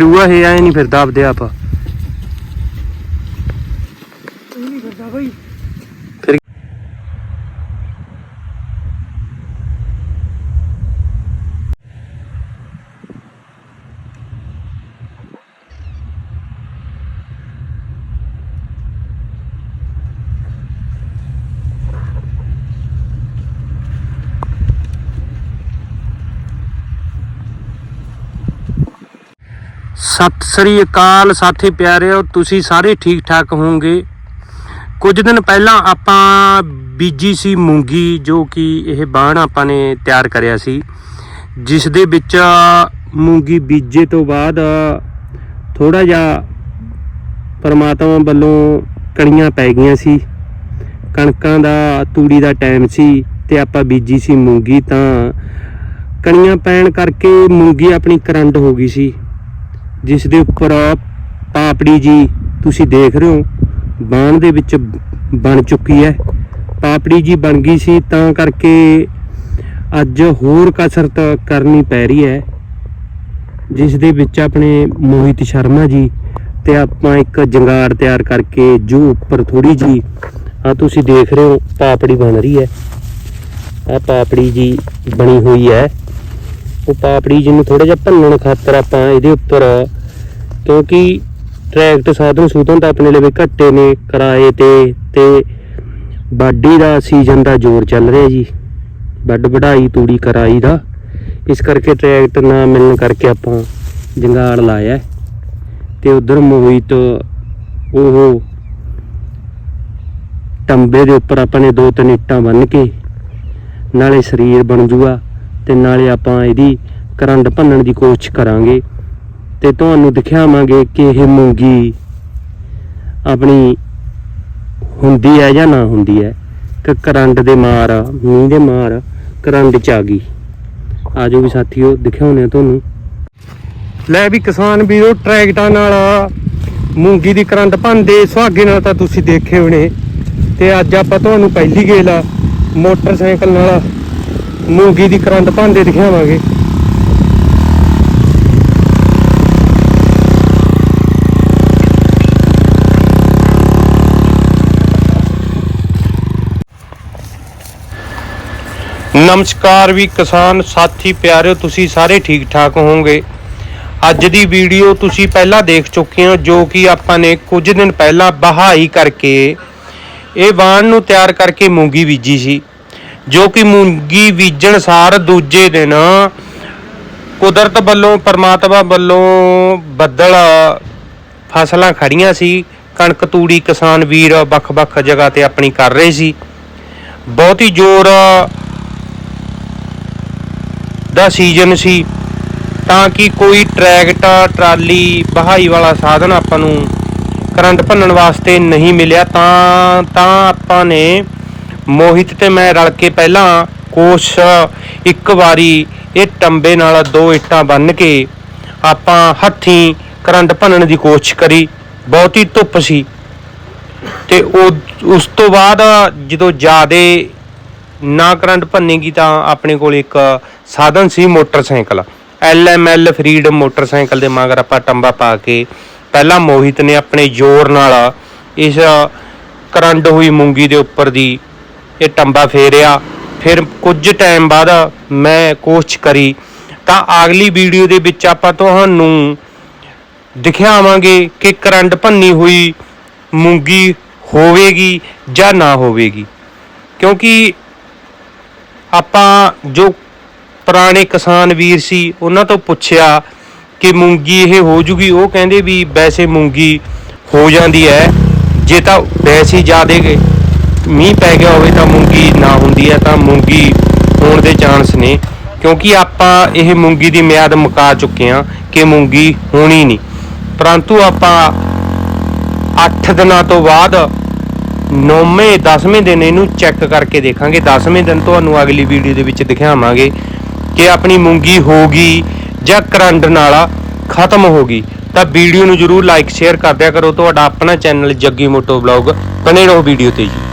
ਰੂਆ ਹੈ ਐ ਨਹੀਂ ਫਿਰਦਾ ਆਪਦੇ ਆਪ ਨਹੀਂ ਕਰਦਾ ਬਾਈ ਫਿਰ ਸਤਿ ਸ੍ਰੀ ਅਕਾਲ ਸਾਥੀ ਪਿਆਰਿਓ, ਤੁਸੀਂ ਸਾਰੇ ਠੀਕ ਠਾਕ ਹੋਵੋਗੇ। ਕੁਝ ਦਿਨ ਪਹਿਲਾਂ ਆਪਾਂ ਬੀਜੀ ਸੀ ਮੂੰਗੀ, ਜੋ ਕਿ ਇਹ ਬਾਣ ਆਪਾਂ ਨੇ ਤਿਆਰ ਕਰਿਆ ਸੀ। ਜਿਸ ਦੇ ਵਿੱਚ ਮੂੰਗੀ ਬੀਜੇ ਤੋਂ ਬਾਅਦ ਥੋੜਾ ਜਿਹਾ ਪਰਮਾਤਮਾ ਵੱਲੋਂ ਕਣੀਆਂ ਪੈ ਗਈਆਂ ਸੀ। ਕਣਕਾਂ ਦਾ ਤੂੜੀ ਦਾ ਟਾਈਮ ਸੀ ਤੇ ਆਪਾਂ ਬੀਜੀ ਸੀ ਮੂੰਗੀ, ਤਾਂ ਕਣੀਆਂ ਪੈਣ ਕਰਕੇ ਮੂੰਗੀ ਆਪਣੀ ਕਰੰਡ ਹੋ ਗਈ ਸੀ। ਜਿਸ ਦੇ ਉੱਪਰ ਪਾਪੜੀ ਜੀ ਤੁਸੀਂ ਦੇਖ ਰਹੇ ਹੋ ਬਾਣ ਦੇ ਵਿੱਚ ਬਣ ਚੁੱਕੀ ਹੈ। ਪਾਪੜੀ ਜੀ ਬਣ ਗਈ ਸੀ, ਤਾਂ ਕਰਕੇ ਅੱਜ ਹੋਰ ਕਸਰਤ ਕਰਨੀ ਪੈ ਰਹੀ ਹੈ। ਜਿਸ ਦੇ ਵਿੱਚ ਆਪਣੇ ਮੋਹਿਤ ਸ਼ਰਮਾ ਜੀ ਤੇ ਆਪਾਂ ਇੱਕ ਜੰਗਾੜ ਤਿਆਰ ਕਰਕੇ ਜੋ ਉੱਪਰ ਥੋੜੀ ਜੀ ਆ ਤੁਸੀਂ ਦੇਖ ਰਹੇ ਹੋ, ਪਾਪੜੀ ਬਣ ਰਹੀ ਹੈ। ਆ ਪਾਪੜੀ ਜੀ ਬਣੀ ਹੋਈ ਹੈ। ਉਹ ਪਾਪੜੀ ਜੀ ਨੂੰ ਥੋੜਾ ਜਿਹਾ ਭੰਨਣ ਖਾਤਰ ਆਪਾਂ ਇਹਦੇ ਉੱਪਰ ਕਿਉਂਕਿ ਟਰੈਕਟ ਸਾਧਨ ਸੂਧਨ ਤਾਂ ਆਪਣੇ ਲਈ ਘੱਟੇ ਨੇ, ਕਿਰਾਏ ਤੇ ਤੇ ਬਾਡੀ ਦਾ ਸੀਜ਼ਨ ਦਾ ਜ਼ੋਰ ਚੱਲ ਰਿਹਾ ਜੀ। ਵੱਡ ਵਢਾਈ, ਤੂੜੀ ਕਰਾਈ ਦਾ। ਇਸ ਕਰਕੇ ਟਰੈਕਟ ਨਾ ਮਿਲਣ ਕਰਕੇ ਆਪਾਂ ਜੰਗਾਲ ਲਾਇਆ। ਤੇ ਉਧਰ ਤੋਂ ਉਹ ਟੰਬੇ ਦੇ ਉੱਪਰ ਆਪਾਂ ਨੇ ਦੋ ਤਿੰਨ ਇੱਟਾਂ ਬੰਨ ਕੇ ਨਾਲੇ ਸਰੀਰ ਬਣ ਜੂਗਾ ਤੇ ਨਾਲੇ ਆਪਾਂ ਇਹਦੀ ਕਰੰਡ ਭੰਨਣ ਦੀ ਕੋਸ਼ਿਸ਼ ਕਰਾਂਗੇ। ਤੇ ਤੁਹਾਨੂੰ ਦਿਖਾਵਾਂਗੇ ਕਿ ਇਹ ਮੂੰਗੀ ਆਪਣੀ ਹੁੰਦੀ ਹੈ ਜਾਂ ਨਾ ਹੁੰਦੀ ਹੈ। ਕਿ ਕਰੰਟ ਦੇ ਮਾਰ ਮੀਂਹ ਦੇ ਮਾਰ ਕਰੰਟ ਚ ਆ ਗਈ। ਆਜੋ ਵੀ ਸਾਥੀਓ ਦਿਖਾਉਣੇ ਆ ਤੁਹਾਨੂੰ। ਲੈ ਵੀ ਕਿਸਾਨ ਵੀਰੋ, ਟਰੈਕਟਰਾਂ ਨਾਲ ਮੂੰਗੀ ਦੀ ਕਰੰਟ ਭੰਦੇ ਸੁਹਾਗੇ ਨਾਲ ਤਾਂ ਤੁਸੀਂ ਦੇਖੇ ਹੋਣੇ। ਤੇ ਅੱਜ ਆਪਾਂ ਤੁਹਾਨੂੰ ਪਹਿਲੀ ਗੇਲ ਮੋਟਰਸਾਈਕਲ ਨਾਲ ਮੂੰਗੀ ਦੀ ਕਰੰਟ ਭੰਦੇ ਦਿਖਾਵਾਂਗੇ। ਨਮਸਕਾਰ ਵੀ ਕਿਸਾਨ ਸਾਥੀ ਪਿਆਰਿਓ, ਤੁਸੀਂ ਸਾਰੇ ਠੀਕ ਠਾਕ ਹੋਵੋਗੇ। ਅੱਜ ਦੀ ਵੀਡੀਓ ਤੁਸੀਂ ਪਹਿਲਾਂ ਦੇਖ ਚੁੱਕੇ ਹੋ, ਜੋ ਕਿ ਆਪਾਂ ਨੇ ਕੁਝ ਦਿਨ ਪਹਿਲਾਂ ਬਹਾਈ ਕਰਕੇ ਇਹ ਬਾਣ ਨੂੰ ਤਿਆਰ ਕਰਕੇ ਮੂੰਗੀ ਬੀਜੀ ਸੀ, ਜੋ ਕਿ ਮੂੰਗੀ ਬੀਜਣ ਸਾਰ ਦੂਜੇ ਦਿਨ ਕੁਦਰਤ ਵੱਲੋਂ, ਪਰਮਾਤਮਾ ਵੱਲੋਂ ਬੱਦਲ ਫਸਲਾਂ ਖੜੀਆਂ ਸੀ। ਕਣਕ ਤੂੜੀ ਕਿਸਾਨ ਵੀਰ ਵੱਖ-ਵੱਖ ਜਗ੍ਹਾ ਤੇ ਆਪਣੀ ਕਰ ਰਹੇ ਸੀ। ਬਹੁਤ ਹੀ ਜ਼ੋਰ ਦਾ ਸੀਜ਼ਨ ਸੀ, ਤਾਂ ਕਿ ਕੋਈ ਟਰੈਕਟਰ, ਟਰਾਲੀ, ਬਹਾਈ ਵਾਲਾ ਸਾਧਨ ਆਪਾਂ ਨੂੰ ਕਰੰਟ ਭੰਨਣ ਵਾਸਤੇ ਨਹੀਂ ਮਿਲਿਆ। ਤਾਂ ਤਾਂ ਆਪਾਂ ਨੇ ਮੋਹਿਤ ਤੇ ਮੈਂ ਰਲ ਕੇ ਪਹਿਲਾਂ ਕੋਸ਼ ਇੱਕ ਵਾਰੀ ਇਹ ਟੰਬੇ ਨਾਲ ਦੋ ਇੱਟਾਂ ਬੰਨ ਕੇ ਆਪਾਂ ਹੱਥੀਂ ਕਰੰਟ ਭੰਨਣ ਦੀ ਕੋਸ਼ਿਸ਼ ਕਰੀ। ਬਹੁਤੀ ਧੁੱਪ ਸੀ। ਤੇ ਉਹ, ਉਸ ਤੋਂ ਬਾਅਦ ਜਦੋਂ ਜ਼ਿਆਦੇ ਨਾ ਕਰੰਟ ਭੰਨੇਗੀ ਤਾਂ ਆਪਣੇ ਕੋਲ ਇੱਕ ਸਾਧਨ ਸੀ ਮੋਟਰਸਾਈਕਲ। ਐਲ ਫਰੀਡਮ ਮੋਟਰਸਾਈਕਲ ਦੇ ਮਗਰ ਆਪਾਂ ਟੰਬਾ ਪਾ ਕੇ ਪਹਿਲਾਂ ਮੋਹਿਤ ਨੇ ਆਪਣੇ ਜ਼ੋਰ ਨਾਲ ਇਸ ਕਰੰਟ ਹੋਈ ਮੂੰਗੀ ਦੇ ਉੱਪਰ ਦੀ ਇਹ ਟੰਬਾ ਫੇਰਿਆ। ਫਿਰ ਕੁਝ ਟਾਈਮ ਬਾਅਦ ਮੈਂ ਕੋਸ਼ਿਸ਼ ਕਰੀ। ਤਾਂ ਅਗਲੀ ਵੀਡੀਓ ਦੇ ਵਿੱਚ ਆਪਾਂ ਤੁਹਾਨੂੰ ਦਿਖਾਵਾਂਗੇ ਕਿ ਕਰੰਟ ਭੰਨੀ ਹੋਈ ਮੂੰਗੀ ਹੋਵੇਗੀ ਜਾਂ ਨਾ ਹੋਵੇਗੀ। ਕਿਉਂਕਿ ਆਪਾਂ ਜੋ ਪੁਰਾਣੇ ਕਿਸਾਨ ਵੀਰ ਸੀ, ਉਹਨਾਂ ਤੋਂ ਪੁੱਛਿਆ ਕਿ ਮੂੰਗੀ ਇਹ ਹੋ ਜੂਗੀ। ਉਹ ਕਹਿੰਦੇ ਵੀ ਵੈਸੇ ਮੂੰਗੀ ਹੋ ਜਾਂਦੀ ਹੈ, ਜੇ ਤਾਂ ਵੈਸੇ ਜਿਆਦੇ ਮੀਂਹ ਪੈ ਗਿਆ ਹੋਵੇ ਤਾਂ ਮੂੰਗੀ ਨਾ ਹੁੰਦੀ ਹੈ, ਤਾਂ ਮੂੰਗੀ ਹੋਣ ਦੇ ਚਾਂਸ ਨੇ। ਕਿਉਂਕਿ ਆਪਾਂ ਇਹ ਮੂੰਗੀ ਦੀ ਮਿਆਦ ਮੁਕਾ ਚੁੱਕੇ ਹਾਂ ਕਿ ਮੂੰਗੀ ਹੋਣੀ ਨਹੀਂ। ਪਰੰਤੂ ਆਪਾਂ 8 ਦਿਨਾਂ ਤੋਂ ਬਾਅਦ ਨੌਵੇਂ 10ਵੇਂ ਦਿਨ ਇਹਨੂੰ ਚੈੱਕ ਕਰਕੇ ਦੇਖਾਂਗੇ। 10ਵੇਂ ਦਿਨ ਤੁਹਾਨੂੰ ਅਗਲੀ ਵੀਡੀਓ ਦੇ ਵਿੱਚ ਦਿਖਾਵਾਂਗੇ। ਕਿ ਆਪਣੀ ਮੂੰਗੀ ਹੋ ਗਈ ਜਾਂ ਕਰੰਡ ਨਾਲਾ ਖਤਮ ਹੋ ਗਈ, ਤਾਂ ਵੀਡੀਓ ਨੂੰ ਜਰੂਰ ਲਾਈਕ ਸ਼ੇਅਰ ਕਰ ਦਿਆ ਕਰੋ। ਤੁਹਾਡਾ ਆਪਣਾ ਚੈਨਲ ਜੱਗੀ ਮੋਟੋ ਵਲੌਗ ਬਣੇ ਰਹੋ ਵੀਡੀਓ ਤੇ ਜੀ।